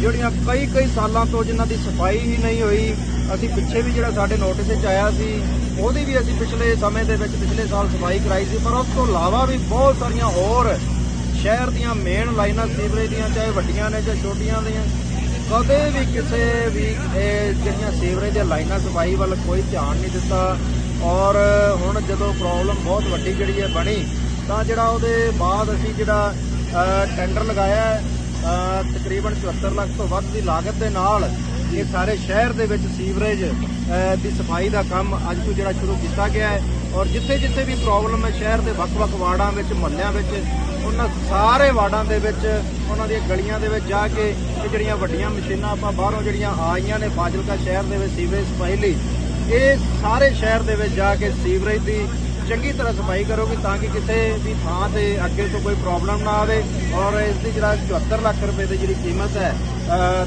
ਜਿਹੜੀਆਂ ਕਈ ਕਈ ਸਾਲਾਂ ਤੋਂ ਜਿਨ੍ਹਾਂ ਦੀ ਸਫ਼ਾਈ ਹੀ ਨਹੀਂ ਹੋਈ, ਅਸੀਂ ਪਿੱਛੇ ਵੀ ਜਿਹੜਾ ਸਾਡੇ ਨੋਟਿਸ ਵਿੱਚ ਆਇਆ ਸੀ, ਉਹਦੀ ਵੀ ਅਸੀਂ ਪਿਛਲੇ ਸਮੇਂ ਦੇ ਵਿੱਚ ਪਿਛਲੇ ਸਾਲ ਸਫ਼ਾਈ ਕਰਾਈ ਸੀ, ਪਰ ਉਸ ਤੋਂ ਇਲਾਵਾ ਵੀ ਬਹੁਤ ਸਾਰੀਆਂ ਹੋਰ ਸ਼ਹਿਰ ਦੀਆਂ ਮੇਨ ਲਾਈਨਾਂ ਸੀਵਰੇਜ ਦੀਆਂ, ਚਾਹੇ ਵੱਡੀਆਂ ਨੇ ਚਾਹੇ ਛੋਟੀਆਂ ਦੀਆਂ, ਕਦੇ ਵੀ ਕਿਸੇ ਵੀ ਇਹ ਜਿਹੜੀਆਂ ਸੀਵਰੇਜ ਦੀਆਂ ਲਾਈਨਾਂ ਸਫ਼ਾਈ ਵੱਲ ਕੋਈ ਧਿਆਨ ਨਹੀਂ ਦਿੱਤਾ, ਔਰ ਹੁਣ ਜਦੋਂ ਪ੍ਰੋਬਲਮ ਬਹੁਤ ਵੱਡੀ ਜਿਹੜੀ ਹੈ ਬਣੀ, ਤਾਂ ਜਿਹੜਾ ਉਹਦੇ ਬਾਅਦ ਅਸੀਂ ਜਿਹੜਾ ਟੈਂਡਰ ਲਗਾਇਆ ਤਕਰੀਬਨ 74 ਲੱਖ ਤੋਂ ਵੱਧ ਦੀ ਲਾਗਤ ਦੇ ਨਾਲ ਇਹ ਸਾਰੇ ਸ਼ਹਿਰ ਦੇ ਵਿੱਚ ਸੀਵਰੇਜ ਦੀ ਸਫ਼ਾਈ ਦਾ ਕੰਮ ਅੱਜ ਤੋਂ ਜਿਹੜਾ ਸ਼ੁਰੂ ਕੀਤਾ ਗਿਆ ਹੈ। ਔਰ ਜਿੱਥੇ ਜਿੱਥੇ ਵੀ ਪ੍ਰੋਬਲਮ ਹੈ, ਸ਼ਹਿਰ ਦੇ ਵੱਖ-ਵੱਖ ਵਾਰਡਾਂ ਵਿੱਚ, ਮਹੱਲਿਆਂ ਵਿੱਚ, ਉਹਨਾਂ ਸਾਰੇ ਵਾਰਡਾਂ ਦੇ ਵਿੱਚ, ਉਹਨਾਂ ਦੀਆਂ ਗਲੀਆਂ ਦੇ ਵਿੱਚ ਜਾ ਕੇ ਇਹ ਜਿਹੜੀਆਂ ਵੱਡੀਆਂ ਮਸ਼ੀਨਾਂ ਆਪਾਂ ਬਾਹਰੋਂ ਜਿਹੜੀਆਂ ਆਈਆਂ ਨੇ, ਫਾਜ਼ਿਲਕਾ ਸ਼ਹਿਰ ਦੇ ਵਿੱਚ ਸੀਵਰੇਜ ਸਫ਼ਾਈ ਲਈ, ਇਹ ਸਾਰੇ ਸ਼ਹਿਰ ਦੇ ਵਿੱਚ ਜਾ ਕੇ ਸੀਵਰੇਜ ਦੀ ਚੰਗੀ ਤਰ੍ਹਾਂ ਸਫ਼ਾਈ ਕਰੋਗੇ ਤਾਂ ਕਿ ਕਿਸੇ ਵੀ ਥਾਂ ਤੇ ਅੱਗੇ ਤੋਂ ਕੋਈ ਪ੍ਰੋਬਲਮ ਨਾ ਆਵੇ ਔਰ ਇਸ ਦੀ ਜਿਹੜਾ 74 ਲੱਖ ਰੁਪਏ ਦੀ ਜਿਹੜੀ ਕੀਮਤ ਹੈ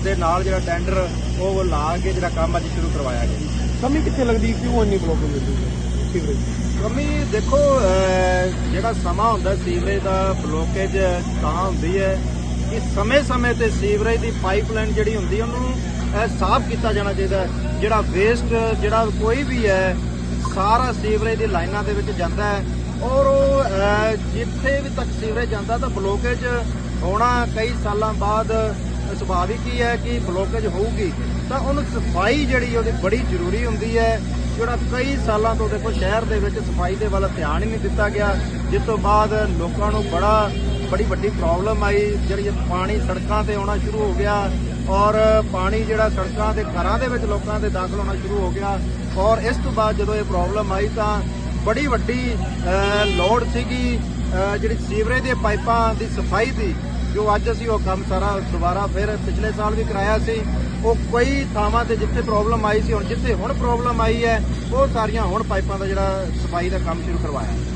ਦੇ ਨਾਲ ਜਿਹੜਾ ਟੈਂਡਰ ਉਹ ਲਾ ਕੇ ਜਿਹੜਾ ਕੰਮ ਅੱਜ ਸ਼ੁਰੂ ਕਰਵਾਇਆ ਗਿਆ। ਕਮੀ ਕਿੱਥੇ ਲੱਗਦੀ ਕਿਉਂ ਇੰਨੀ ਪ੍ਰੋਬਲਮ ਹੁੰਦੀ ਹੈ ਸੀਵਰੇਜ ਕਮੀ ਦੇਖੋ ਜਿਹੜਾ ਸਮਾਂ ਹੁੰਦਾ ਸੀਵਰੇਜ ਦਾ ਬਲੋਕੇਜ ਤਾਂ ਹੁੰਦੀ ਹੈ ਕਿ ਸਮੇਂ-ਸਮੇਂ ਤੇ ਸੀਵਰੇਜ ਦੀ ਪਾਈਪਲਾਈਨ ਜਿਹੜੀ ਹੁੰਦੀ ਉਹਨੂੰ ਸਾਫ਼ ਕੀਤਾ ਜਾਣਾ ਚਾਹੀਦਾ ਜਿਹੜਾ ਵੇਸਟ ਜਿਹੜਾ ਕੋਈ ਵੀ ਹੈ ਸਾਰਾ ਸੀਵਰੇਜ ਦੀ ਲਾਈਨਾਂ ਦੇ ਵਿੱਚ ਜਾਂਦਾ ਹੈ ਔਰ ਉਹ ਜਿੱਥੇ ਵੀ ਤੱਕ ਸੀਵਰੇਜ ਜਾਂਦਾ ਤਾਂ ਬਲੋਕੇਜ ਹੋਣਾ ਕਈ ਸਾਲਾਂ ਬਾਅਦ ਸੁਭਾਵਿਕ ਹੀ ਹੈ ਕਿ ਬਲੋਕੇਜ ਹੋਊਗੀ। ਤਾਂ ਉਹਨੂੰ ਸਫ਼ਾਈ ਜਿਹੜੀ ਉਹਦੀ ਬੜੀ ਜ਼ਰੂਰੀ ਹੁੰਦੀ ਹੈ, ਜਿਹੜਾ ਕਈ ਸਾਲਾਂ ਤੋਂ ਦੇਖੋ ਸ਼ਹਿਰ ਦੇ ਵਿੱਚ ਸਫ਼ਾਈ ਦੇ ਵੱਲ ਧਿਆਨ ਹੀ ਨਹੀਂ ਦਿੱਤਾ ਗਿਆ, ਜਿਸ ਤੋਂ ਬਾਅਦ ਲੋਕਾਂ ਨੂੰ ਬੜਾ ਬੜੀ ਵੱਡੀ ਪ੍ਰੋਬਲਮ ਆਈ, ਜਿਹੜੀ ਪਾਣੀ ਸੜਕਾਂ ਤੇ ਆਉਣਾ ਸ਼ੁਰੂ ਹੋ ਗਿਆ ਔਰ ਪਾਣੀ ਜਿਹੜਾ ਸੜਕਾਂ ਤੇ ਘਰਾਂ ਦੇ ਵਿੱਚ ਲੋਕਾਂ ਦੇ ਦਾਖਲ ਹੋਣਾ ਸ਼ੁਰੂ ਹੋ ਗਿਆ ਔਰ ਇਸ ਤੋਂ ਬਾਅਦ ਜਦੋਂ ਇਹ ਪ੍ਰੋਬਲਮ ਆਈ ਤਾਂ ਬੜੀ ਵੱਡੀ ਲੋੜ ਸੀਗੀ ਜਿਹੜੀ ਸੀਵਰੇਜ ਦੇ ਪਾਈਪਾਂ ਦੀ ਸਫ਼ਾਈ ਦੀ, ਜੋ ਅੱਜ ਅਸੀਂ ਉਹ ਕੰਮ ਸਾਰਾ ਦੁਬਾਰਾ ਫਿਰ ਪਿਛਲੇ ਸਾਲ ਵੀ ਕਰਾਇਆ ਸੀ, ਉਹ ਕਈ ਥਾਵਾਂ ਤੇ ਜਿੱਥੇ ਪ੍ਰੋਬਲਮ ਆਈ ਸੀ ਹੁਣ ਜਿੱਥੇ ਹੁਣ ਪ੍ਰੋਬਲਮ ਆਈ ਹੈ, ਉਹ ਸਾਰੀਆਂ ਹੁਣ ਪਾਈਪਾਂ ਦਾ ਜਿਹੜਾ ਸਫ਼ਾਈ ਦਾ ਕੰਮ ਸ਼ੁਰੂ ਕਰਵਾਇਆ।